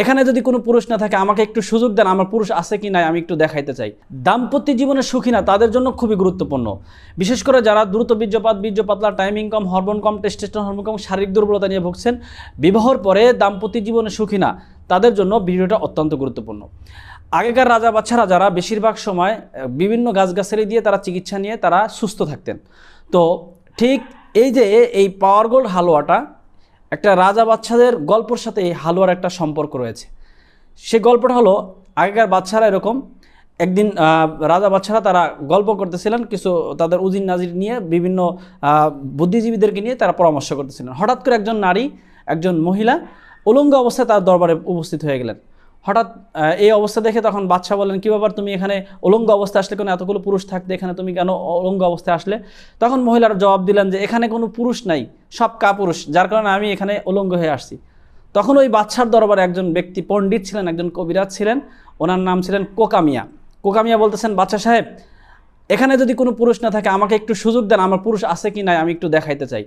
এখানে যদি কোনো পুরুষ না থাকে, আমাকে একটু সুযোগ দেন, আমার পুরুষ আছে কি নাই, আমি একটু দেখাইতে চাই। দাম্পত্য জীবনে সুখী না, তাদের জন্য খুবই গুরুত্বপূর্ণ। বিশেষ করে যারা দ্রুত বীর্যপাত বীর্য পাতলা টাইমিং কম হরমোন কম টেস্টেস্টন হরমোন কম, শারীরিক দুর্বলতা নিয়ে ভুগছেন, বিবাহর পরে দাম্পত্য জীবনে সুখী না, তাদের জন্য ভিডিওটা অত্যন্ত গুরুত্বপূর্ণ। আগেকার রাজা বাচ্চারা যারা বেশিরভাগ সময় বিভিন্ন গাছগাছালি দিয়ে তারা চিকিৎসা নিয়ে তারা সুস্থ থাকতেন। তো ঠিক এই যে এই পাওয়ার গোল্ড হালুয়াটা একটা রাজা বাচ্চাদের গল্পর সাথে এই হালুয়ার একটা সম্পর্ক রয়েছে। সে গল্পটা হলো, আগেকার বাচ্চারা এরকম, একদিন রাজা বাচ্চারা তারা গল্প করতেছিলেন কিছু তাদের উজির নাজির নিয়ে, বিভিন্ন বুদ্ধিজীবীদেরকে নিয়ে তারা পরামর্শ করতেছিলেন। হঠাৎ করে একজন নারী, একজন মহিলা, উলঙ্গ অবস্থায় তার দরবারে উপস্থিত হয়ে গেলেন। হঠাৎ এই অবস্থা দেখে তখন বাচ্চা বলেন, কী ব্যাপার? তুমি এখানে উলঙ্গ অবস্থায় আসলে কোনো? এতগুলো পুরুষ থাকতে এখানে তুমি কেন উলঙ্গ অবস্থায় আসলে? তখন মহিলার জবাব দিলেন যে, এখানে কোনো পুরুষ নাই, সব কাপুরুষ, যার কারণে আমি এখানে উলঙ্গ হয়ে আসছি। তখন ওই বাচ্চার দরবারে একজন ব্যক্তি পণ্ডিত ছিলেন, একজন কবিরাজ ছিলেন, ওনার নাম ছিলেন কোকামিয়া। কোকামিয়া বলতেছেন বাচ্চা সাহেব, এখানে যদি কোনো পুরুষ না থাকে, আমাকে একটু সুযোগ দেন, আমার পুরুষ আছে কি নাই, আমি একটু দেখাইতে চাই।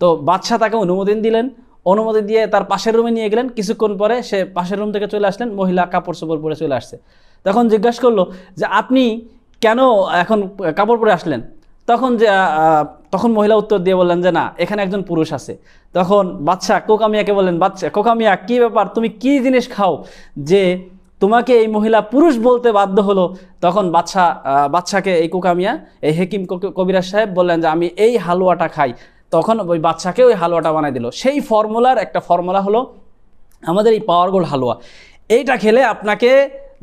তো বাচ্চা তাকে অনুমোদন দিলেন অনুমতি দিয়ে তার পাশের রুমে নিয়ে গেলেন। কিছুক্ষণ পরে সে পাশের রুম থেকে চলে আসলেন। মহিলা কাপড় চোপড় পরে চলে আসছে। তখন জিজ্ঞাসা করল যে, আপনি কেন এখন কাপড় পরে আসলেন? তখন যে তখন মহিলা উত্তর দিয়ে বললেন যে, না, এখানে একজন পুরুষ আছে। তখন বাচ্চা কোকামিয়াকে বললেন বাচ্চা কোকামিয়া, কী ব্যাপার? তুমি কি জিনিস খাও যে তোমাকে এই মহিলা পুরুষ বলতে বাধ্য হলো? তখন বাচ্চা বাচ্চাকে এই কোকামিয়া, এই হেকিম কবিরাজ সাহেব বললেন যে, আমি এই হালুয়াটা খাই। তখন ওই বাচ্চাকে ওই হালুয়াটা বানাই দিল। সেই ফর্মুলার একটা ফর্মুলা হলো আমাদের এই পাওয়ার গোল্ড হালুয়া। এইটা খেলে আপনাকে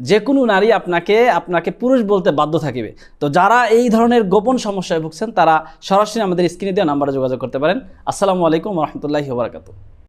যে কোনো নারী আপনাকে আপনাকে পুরুষ বলতে বাধ্য থাকিবে। তো যারা এই ধরনের গোপন সমস্যায় ভুগছেন, তারা সরাসরি আমাদের স্ক্রিনে দেওয়া নাম্বারে যোগাযোগ করতে পারেন। আসসালামু আলাইকুম রহমতুল্লাহি বারাকাতু